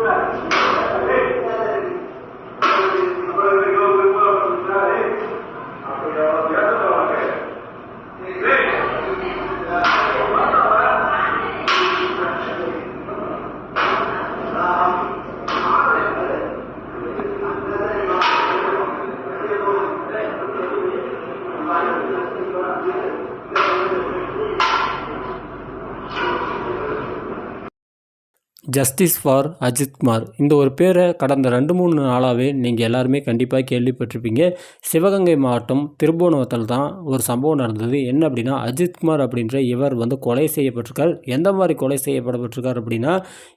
Obrigado. Justice for Ajithkumar இந்த ஒரு பேரை கடந்த ரெண்டு மூணு நாளாகவே நீங்கள் எல்லாருமே கண்டிப்பாக கேள்விப்பட்டிருப்பீங்க. சிவகங்கை மாவட்டம் திருபுவனத்தில் தான் ஒரு சம்பவம் நடந்தது. என்ன அப்படின்னா அஜித்குமார் அப்படின்ற இவர் வந்து கொலை செய்யப்பட்டிருக்கார். எந்த மாதிரி கொலை செய்யப்படப்பட்டிருக்கார் அப்படின்னா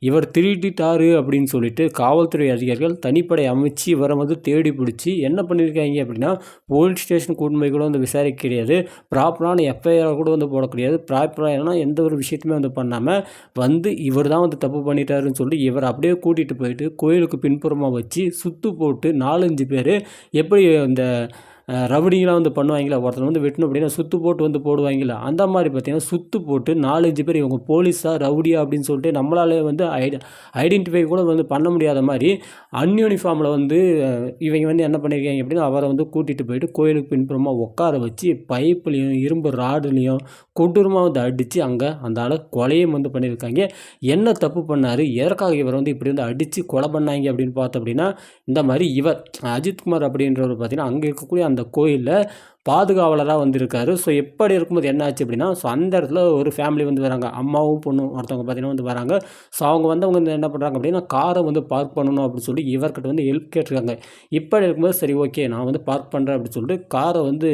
இவர் திருடிட்டாரு அப்படின்னு சொல்லிட்டு காவல்துறை அதிகாரிகள் தனிப்படை அமைச்சு இவரை வந்து தேடி பிடிச்சி என்ன பண்ணியிருக்காங்க அப்படின்னா போலீஸ் ஸ்டேஷன் கூட்டுமை கூட வந்து விசாரிக்க கிடையாது. ப்ராப்பரான எஃப்ஐஆர் கூட வந்து போட கிடையாது. ப்ராப்பராக எந்த ஒரு விஷயத்தையுமே வந்து பண்ணாமல் வந்து இவர் தான் வந்து தப்பு பண்ணி பண்ணிட்டாருன்னு சொல்லி இவர் அப்படியே கூட்டிகிட்டு போயிட்டு கோயிலுக்கு பின்புறமாக வச்சு சுத்து போட்டு நாலஞ்சு பேர் எப்படி அந்த ரவுடிங்களாம் வந்து பண்ணுவாங்களா ஒருத்தர் வந்து வெட்டணும் அப்படின்னா சுத்து போட்டு வந்து போடுவாங்களா அந்த மாதிரி பார்த்தீங்கன்னா சுத்து போட்டு நாலஞ்சு பேர் இவங்க போலீஸா ரவுடியா அப்படின்னு சொல்லிட்டு நம்மளாலே வந்து ஐட ஐடென்டிஃபை கூட வந்து பண்ண முடியாத மாதிரி அன்யூனிஃபார்மில் வந்து இவங்க வந்து என்ன பண்ணியிருக்காங்க அப்படின்னா அவரை வந்து கூட்டிகிட்டு போயிட்டு கோயிலுக்கு பின்புறமாக உட்கார வச்சு பைப்புலேயும் இரும்பு ராடுலேயும் கொடூரமாக வந்து அடித்து அங்கே அந்த ஆளை கொலையும் வந்து பண்ணியிருக்காங்க. என்ன தப்பு பண்ணார்? எதற்காக இவர் வந்து இப்படி வந்து அடித்து கொலை பண்ணாங்க அப்படின்னு பார்த்தோம் அப்படின்னா இந்த மாதிரி இவர் அஜித்குமார் அப்படின்றவர் பார்த்தீங்கன்னா அங்கே இருக்கக்கூடிய அந்த கோயிலில் பாதுகாவலராக வந்திருக்காரு. ஸோ எப்படி இருக்கும்போது என்ன ஆச்சு அப்படின்னா ஸோ அந்த இடத்துல ஒரு ஃபேமிலி வந்து வராங்க. அம்மாவும் பொண்ணும் ஒருத்தவங்க பார்த்தீங்கன்னா வந்து வராங்க. ஸோ அவங்க வந்து அவங்க வந்து என்ன பண்ணுறாங்க அப்படின்னா காரை வந்து பார்க் பண்ணணும் அப்படின்னு சொல்லி இவர்கிட்ட வந்து ஹெல்ப் கேட்டிருக்காங்க. இப்படி இருக்கும்போது சரி ஓகே நான் வந்து பார்க் பண்ணுறேன் அப்படின்னு சொல்லிட்டு காரை வந்து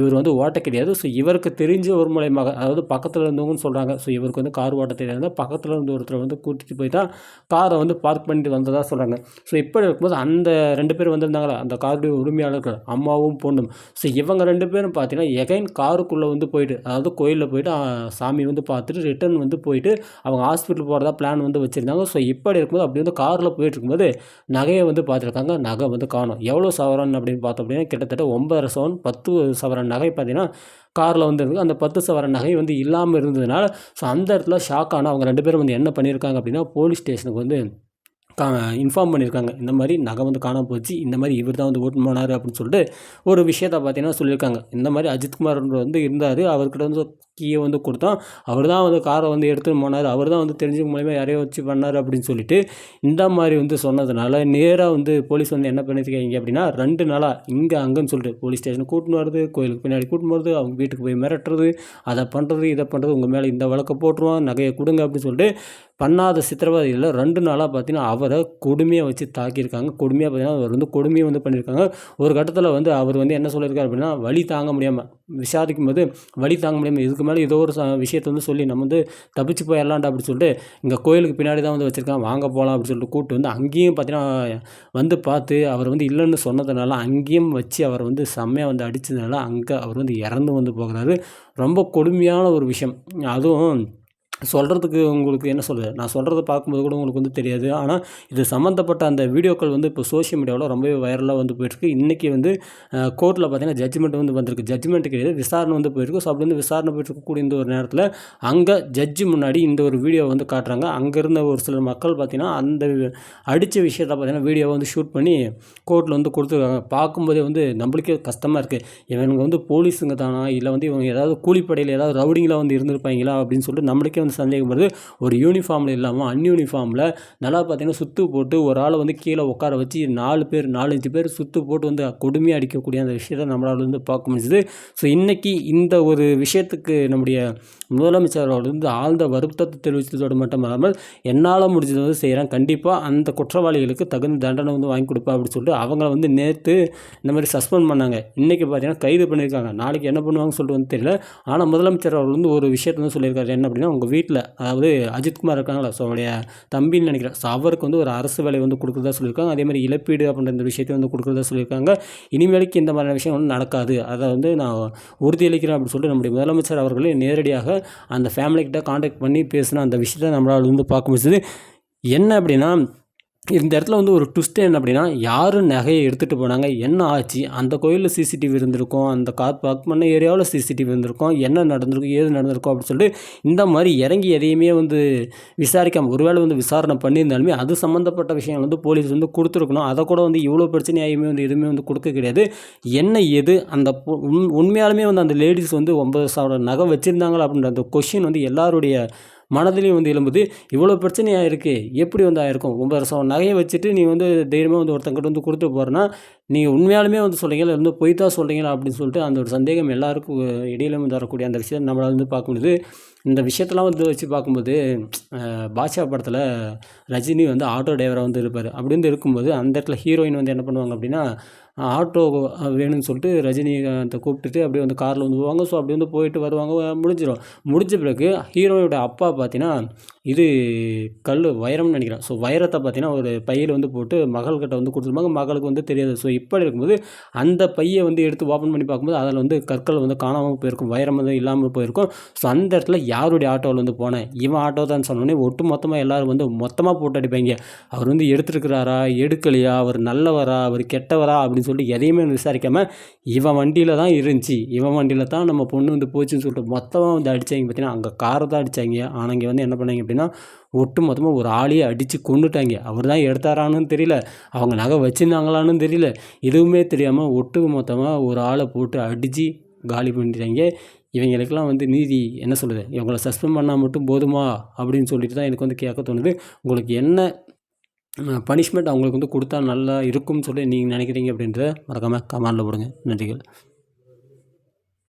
இவர் வந்து ஓட்ட கிடையாது. ஸோ இவருக்கு தெரிஞ்ச ஒரு மூலயமாக அதாவது பக்கத்தில் இருந்தவங்கன்னு சொல்கிறாங்க ஸோ இவருக்கு வந்து கார் ஓட்ட தெரியாது. பக்கத்தில் இருந்து ஒருத்தர் வந்து கூட்டிகிட்டு போய் தான் காரை வந்து பார்க் பண்ணிட்டு வந்ததாக சொல்கிறாங்க ஸோ இப்படி இருக்கும்போது அந்த ரெண்டு பேர் வந்திருந்தாங்களா? அந்த காருடைய உரிமையாளர்கள் அம்மாவும் பொண்ணும். ஸோ இவங்க ரெண்டு பேரும் பார்த்தீங்கன்னா எகைன் காருக்குள்ளே வந்து போயிட்டு அதாவது கோயிலில் போயிட்டு சாமி வந்து பார்த்துட்டு ரிட்டர்ன் வந்து போயிட்டு அவங்க ஹாஸ்பிட்டல் போகிறதா பிளான் வந்து வச்சுருந்தாங்க. ஸோ இப்படி இருக்கும்போது அப்படி வந்து காரில் போயிட்டு இருக்கும்போது நகையை வந்து பார்த்துருக்காங்க. நகை வந்து காணும். எவ்வளோ சவரன் அப்படின்னு பார்த்தோம் அப்படின்னா கிட்டத்தட்ட ஒன்பதரை சவரன் பத்து சவரன் நகை பார்த்தீங்கன்னா காரில் வந்து இருக்குது அந்த பத்து சவரன் நகை வந்து இல்லாமல் இருந்ததுனால ஸோ அந்த இடத்துல ஷாக் ஆனால் அவங்க ரெண்டு பேரும் வந்து என்ன பண்ணியிருக்காங்க அப்படின்னா போலீஸ் ஸ்டேஷனுக்கு வந்து கா இன்ஃபார்ம் பண்ணியிருக்காங்க இந்த மாதிரி நகை வந்து காணாமல் போச்சு. இந்த மாதிரி இவர் தான் வந்து ஓட்டு போனார் அப்படின்னு சொல்லிட்டு ஒரு விஷயத்தை பார்த்தீங்கன்னா சொல்லியிருக்காங்க. இந்த மாதிரி அஜித்குமார் வந்து இருந்தார். அவர்கிட்ட வந்து கீயை வந்து கொடுத்தோம் அவர் தான் வந்து காரை வந்து எடுத்துன்னு போனார். அவர் தான் வந்து தெரிஞ்ச மூலயமா யாரையோ வச்சு பண்ணார் அப்படின்னு சொல்லிட்டு இந்த மாதிரி வந்து சொன்னதுனால நேராக வந்து போலீஸ் வந்து என்ன பண்ணியிருக்காங்க அப்படின்னா ரெண்டு நாளாக இங்கே அங்கேன்னு சொல்லிட்டு போலீஸ் ஸ்டேஷன் கூட்டின்னு வருது கோயிலுக்கு பின்னாடி கூட்டின்னு வருது அவங்க வீட்டுக்கு போய் மிரட்டுறது அதை பண்ணுறது இதை பண்ணுறது உங்கள் மேலே இந்த வழக்கை போட்டுருவோம் நகையை கொடுங்க அப்படின்னு சொல்லிட்டு பண்ணாத சித்திரவதையில் ரெண்டு நாளாக பார்த்தீங்கன்னா அதாவது கொடுமையாக வச்சு தாக்கியிருக்காங்க. கொடுமையாக பார்த்தீங்கன்னா அவர் வந்து கொடுமையை வந்து பண்ணியிருக்காங்க. ஒரு கட்டத்தில் வந்து அவர் வந்து என்ன சொல்லியிருக்காரு அப்படின்னா வழி தாங்க முடியாமல் விசாரிக்கும் போது வழி தாங்க முடியாமல் இதுக்கு மேலே ஏதோ ஒரு விஷயத்தை வந்து சொல்லி நம்ம வந்து தப்பிச்சு போயிடலான்டா அப்படின்னு சொல்லிட்டு இங்கே கோயிலுக்கு பின்னாடி தான் வந்து வச்சுருக்கான். வாங்க போகலாம் அப்படின்னு சொல்லிட்டு கூப்பிட்டு வந்து அங்கேயும் பார்த்தீங்கன்னா வந்து பார்த்து அவர் வந்து இல்லைன்னு சொன்னதுனால அங்கேயும் வச்சு அவர் வந்து செம்மையாக வந்து அடித்ததுனால அங்கே அவர் வந்து இறந்து வந்து போகிறாரு. ரொம்ப கொடுமையான ஒரு விஷயம். அதுவும் சொல்கிறதுக்கு உங்களுக்கு என்ன சொல்கிறது நான் சொல்கிறத பார்க்கும்போது கூட உங்களுக்கு வந்து தெரியாது. ஆனால் இது சம்மந்தப்பட்ட அந்த வீடியோக்கள் வந்து இப்போ சோஷியல் மீடியாவில் ரொம்பவே வைரலாக வந்து போயிட்டுருக்கு. இன்றைக்கி வந்து கோர்ட்டில் பார்த்தீங்கன்னா ஜட்ஜ்மெண்ட் வந்து வந்திருக்கு. ஜட்ஜ்மெண்ட் கிடையாது விசாரணை வந்து போயிருக்கு ஸோ அப்படி வந்து விசாரணை போயிட்டுருக்கக்கூடிய இந்த ஒரு நேரத்தில் அங்கே ஜட்ஜு முன்னாடி இந்த ஒரு வீடியோ வந்து காட்டுறாங்க. அங்கே இருந்த ஒரு சில மக்கள் பார்த்திங்கன்னா அந்த அடித்த விஷயத்தை பார்த்தீங்கன்னா வீடியோவை வந்து ஷூட் பண்ணி கோர்ட்டில் வந்து கொடுத்துருக்காங்க. பார்க்கும்போதே வந்து நம்மளுக்கே கஷ்டமாக இருக்குது இவங்க வந்து போலீஸுங்க தானா? இல்லை வந்து இவங்க ஏதாவது கூலிப்படையில் ஏதாவது ரவுடிங்களாக வந்து இருந்திருப்பாங்களா? அப்படின்னு சொல்லிட்டு நம்மளுக்கே வந்து சந்தேகப்படுது. ஒரு யூனிஃபார்மில் இல்லாமல் அன்யூனிஃபார்மில் நல்லா பார்த்தீங்கன்னா சுற்று போட்டு ஒரு ஆளை வந்து கீழே உட்கார வச்சு நாலு பேர் நாலஞ்சு பேர் சுற்று போட்டு வந்து கொடுமையாக அடிக்கக்கூடிய அந்த விஷயத்தை நம்மளால் வந்து பார்க்க முடிஞ்சுது. ஸோ இன்றைக்கி இந்த ஒரு விஷயத்துக்கு நம்முடைய முதலமைச்சர் அவர் வந்து ஆழ்ந்த வருத்தத்தை தெரிவித்ததோடு மட்டும் இல்லாமல் என்னால் முடிஞ்சது வந்து செய்கிறேன் கண்டிப்பாக அந்த குற்றவாளிகளுக்கு தகுந்த தண்டனை வந்து வாங்கி கொடுப்பா அப்படின்னு சொல்லிட்டு அவங்கள வந்து நேற்று இந்த மாதிரி சஸ்பெண்ட் பண்ணாங்க. இன்றைக்கி பார்த்தீங்கன்னா கைது பண்ணியிருக்காங்க. நாளைக்கு என்ன பண்ணுவாங்கன்னு சொல்லிட்டு வந்து தெரியல. ஆனால் முதலமைச்சர் அவர் வந்து ஒரு விஷயத்தை வந்து சொல்லியிருக்காரு. என்ன அப்படின்னா உங்கள் வீட்டில் அதாவது அஜித்குமார் இருக்காங்களா ஸோ அவருடைய தம்பின்னு நினைக்கிறேன். ஸோ அவருக்கு வந்து ஒரு அரசு வேலை வந்து கொடுக்குறதா சொல்லியிருக்காங்க. அதே மாதிரி இழப்பீடு அப்படின்ற இந்த விஷயத்தை வந்து கொடுக்குறதா சொல்லியிருக்காங்க. இனிமேலுக்கு இந்த மாதிரியான விஷயம் வந்து நடக்காது. அதை வந்து நான் உறுதியளிக்கிறேன் அப்படின்னு சொல்லிட்டு நம்முடைய முதலமைச்சர் அவர்களே நேரடியாக அந்த ஃபேமிலிக்கிட்ட காண்டாக்ட் பண்ணி பேசின அந்த விஷயத்தை நம்மளால் வந்து பார்க்க முடிச்சது என்ன அப்படின்னா இந்த இடத்துல வந்து ஒரு ட்விஸ்ட் என்ன அப்படின்னா யார் நகையை எடுத்துகிட்டு போனாங்க என்ன ஆச்சு அந்த கோயிலில் சிசிடிவி இருந்திருக்கும் அந்த கார் பார்க் பண்ண ஏரியாவில் சிசிடிவி இருந்திருக்கும் என்ன நடந்திருக்கும் ஏது நடந்திருக்கும் அப்படின்னு சொல்லிட்டு இந்த மாதிரி இறங்கி எதையுமே வந்து விசாரிக்காமல் ஒருவேளை வந்து விசாரணை பண்ணியிருந்தாலுமே அது சம்மந்தப்பட்ட விஷயங்கள் வந்து போலீஸ் வந்து கொடுத்துருக்கணும். அதை கூட வந்து இவ்வளோ பிரச்சனையாயுமே வந்து எதுவுமே வந்து கொடுக்க கிடையாது. என்ன எது அந்த உண் உண்மையாலுமே வந்து அந்த லேடிஸ் வந்து ஒன்பது சாவிரம் நகை வச்சுருந்தாங்களா அப்படின்ற அந்த கொஷின் வந்து எல்லாருடைய மனதிலையும் வந்து எழும்புது. இவ்வளோ பிரச்சனையாக இருக்குது எப்படி வந்து ஆயிருக்கும்? ஒன்பது வருஷம் நகையை வச்சுட்டு நீ வந்து தைரியமாக வந்து ஒருத்தங்கிட்ட வந்து கொடுத்துட்டு போகிறேன்னா நீங்கள் உண்மையாலுமே வந்து சொல்கிறீங்களா இல்லை வந்து பொய் தான் சொல்கிறீங்களா அப்படின்னு சொல்லிட்டு அந்த ஒரு சந்தேகம் எல்லாருக்கும் இடையிலும் தரக்கூடிய வரக்கூடிய அந்த விஷயம் நம்மளால் வந்து பார்க்கும்போது இந்த விஷயத்தெல்லாம் வந்து வச்சு பார்க்கும்போது பாஷா படத்தில் ரஜினி வந்து ஆட்டோ டிரைவராக வந்து இருப்பார். அப்படி வந்து இருக்கும்போது அந்த இடத்துல ஹீரோயின் வந்து என்ன பண்ணுவாங்க அப்படின்னா ஆட்டோ வேணும்னு சொல்லிட்டு ரஜினிகாந்தை கூப்பிட்டுட்டு அப்படியே வந்து காரில் வந்து போவாங்க. ஸோ அப்படி வந்து போயிட்டு வருவாங்க முடிஞ்சிடும் முடிஞ்ச பிறகு ஹீரோயோட அப்பா பார்த்தீங்கன்னா இது கல் வைரம்னு நினைக்கிறேன். ஸோ வைரத்தை பார்த்தீங்கன்னா ஒரு பையில் வந்து போட்டு மகள்கிட்ட வந்து கொடுத்துருப்பாங்க. மகளுக்கு வந்து தெரியாது. ஸோ இப்படி இருக்கும்போது அந்த பையை வந்து எடுத்து ஓப்பன் பண்ணி பார்க்கும்போது அதில் வந்து கற்கள் வந்து காணாமல் போயிருக்கும் வைரம் வந்து இல்லாமல் போயிருக்கும். ஸோ அந்த இடத்துல யாருடைய ஆட்டோவில் வந்து போனேன்? இவன் ஆட்டோ தான் சொன்னோடனே ஒட்டு மொத்தமாக எல்லோரும் வந்து மொத்தமாக போட்டு அடிப்பாங்க. அவர் வந்து எடுத்துருக்கிறாரா? எடுக்கலையா? அவர் நல்லவரா? அவர் கெட்டவரா? அப்படின்னு சொல்லிட்டு எதையுமே விசாரிக்காமல் இவன் வண்டியில் தான் இருந்துச்சு. இவன் வண்டியில் தான் நம்ம பொண்ணு வந்து போச்சுன்னு சொல்லிட்டு மொத்தமாக வந்து அடித்தாங்க பார்த்தீங்கன்னா அங்கே காரை தான் அடித்தாங்க ஆனால் இங்கே வந்து என்ன பண்ணாங்க அப்படின்னா ஒட்டு மொத்தமாக ஒரு ஆளையே அடித்து கொண்டுட்டாங்க அவர் தான் எடுத்தாரான்னு தெரியல. அவங்க நகை வச்சுருந்தாங்களான்னு தெரியல. எதுவுமே தெரியாமல் ஒட்டு மொத்தமாக ஒரு ஆளை போட்டு அடித்து காலி பண்ணிட்டாங்க. இவங்களுக்கெல்லாம் வந்து நீதி என்ன சொல்லுது இவங்களை சஸ்பெண்ட் பண்ணால் மட்டும் போதுமா? அப்படின்னு சொல்லிட்டு தான் எனக்கு வந்து கேட்க தோணுது. உங்களுக்கு என்ன பனிஷ்மெண்ட் அவங்களுக்கு வந்து கொடுத்தா நல்லா இருக்கும்னு சொல்லி நீங்கள் நினைக்கிறீங்க அப்படின்றத மறக்காமல் கமெண்டில் போடுங்க. நன்றிகள்.